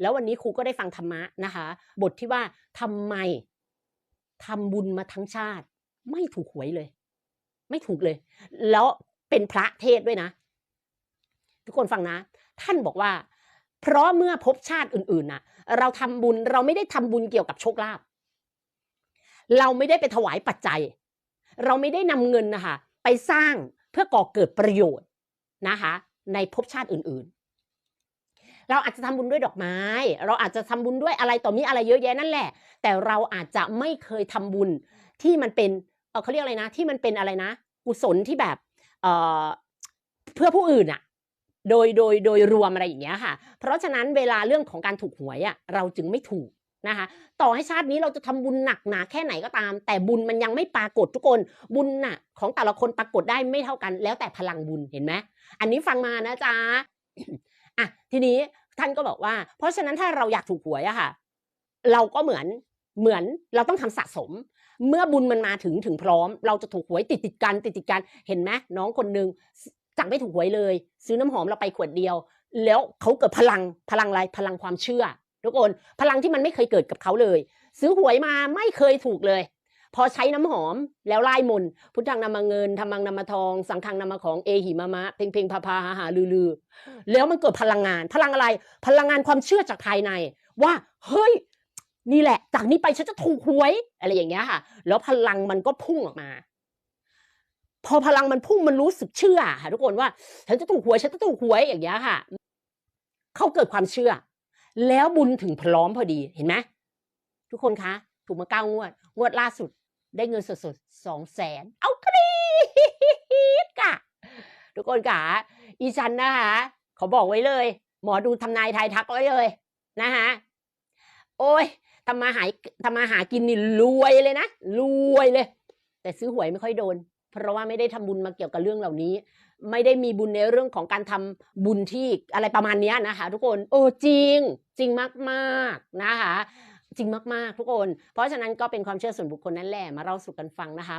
แล้ววันนี้ครูก็ได้ฟังธรรมะนะคะ บทที่ว่าทำไมทำบุญมาทั้งชาติ ไม่ถูกหวยเลย ไม่ถูกเลย แล้วเป็นพระเทศด้วยนะ ทุกคนฟังนะ ท่านบอกว่า เพราะเมื่อพบชาติอื่นๆน่ะ เราทำบุญเราไม่ได้ทำบุญเกี่ยวกับโชคลาภเราไม่ได้ไปถวายปัจจัย เราไม่ได้นำเงินนะคะไปสร้างเพื่อก่อเกิดประโยชน์นะคะ ในภพชาติอื่นๆ เราอาจจะทำบุญด้วยดอกไม้ เราอาจจะทำบุญด้วยอะไรต่อมีอะไรเยอะแยะนั่นแหละ แต่เราอาจจะไม่เคยทำบุญที่มันเป็นเเขาเรียกอะไรนะ ที่มันเป็นอะไรนะ กุศลที่แบบเอ่อเพื่อผู้อื่นอะโดยโดยโดยรวมอะไรอย่างเงี้ยค่ะ เพราะฉะนั้นเวลาเรื่องของการถูกหวยอะเราจึงไม่ถูกนะคะต่อให้ชาตินี้เราจะทำบุญหนักหนาแค่ไหนก็ตาม แต่บุญมันยังไม่ปรากฏทุกคนบุญน่ะของแต่ละคนปรากฏได้ไม่เท่ากัน แล้วแต่พลังบุญเห็นไหมอันนี้ฟังมานะจ๊ะ ทีนี้ท่านก็บอกว่า เพราะฉะนั้นถ้าเราอยากถูกหวยอะค่ะ เราก็เหมือนเหมือนเราต้องทำสะสม เมื่อบุญมันมาถึงถึงพร้อม เราจะถูกหวยติดติดกันติดติดกันเห็นไหมน้องคนหนึ่งจากไม่ถูกหวยเลย ซื้อน้ำหอมเราไปขวดเดียว แล้วเขาเกิดพลังพลังอะไรพลังความเชื่อทุกคนพลังที่มันไม่เคยเกิดกับเขาเลย ซื้อหวยมาไม่เคยถูกเลย พอใช้น้ำหอมแล้วไล่มน พุทธังนามาเงินธรรมังนามาทอง สังฆังนามาของเอหิมามะ เพ่งเพ่งพาพาหาหาลือลือแล้วมันเกิดพลังงาน พลังอะไร พลังงานความเชื่อจากภายใน ว่า เฮ้ย นี่แหละ จากนี้ไปฉันจะถูกหวย อะไรอย่างเงี้ยค่ะ แล้วพลังมันก็พุ่งออกมา พอพลังมันพุ่งมันรู้สึกเชื่อค่ะทุกคนว่าฉันจะถูกหวยฉันจะถูกหวยอย่างเงี้ยค่ะเขาเกิดความเชื่อ แล้วบุญถึงพร้อมพอดีเห็นไหมทุกคนคะถูกมาเก้างวด งวดล่าสุด ได้เงินสดๆสองแสนเอากรีดกะทุกคนกะอีฉันนะคะเขาบอกไว้เลย หมอดูทำนายทายทักไว้เลยนะคะโอ้ยทำมาหายทำมาหากินนี่รวยเลยนะรวยเลย แต่ซื้อหวยไม่ค่อยโดน เพราะว่าไม่ได้ทำบุญมาเกี่ยวกับเรื่องเหล่านี้ ไม่ได้มีบุญในเรื่องของการทำบุญที่อะไรประมาณนี้นะคะ ทุกคน โอ้จริง จริงมากๆนะคะ จริงมากๆทุกคน เพราะฉะนั้นก็เป็นความเชื่อส่วนบุคคลนั่นแหละมาเล่าสู่กันฟังนะคะ